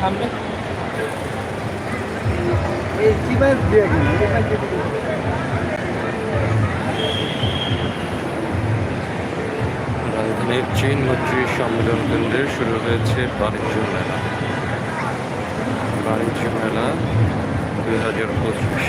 সামনে। রাজধানীর চীন মৈত্রী সম্মেলন কেন্দ্রে শুরু হয়েছে বাণিজ্য মেলা। বাণিজ্য মেলা দুই হাজার পঁচিশ।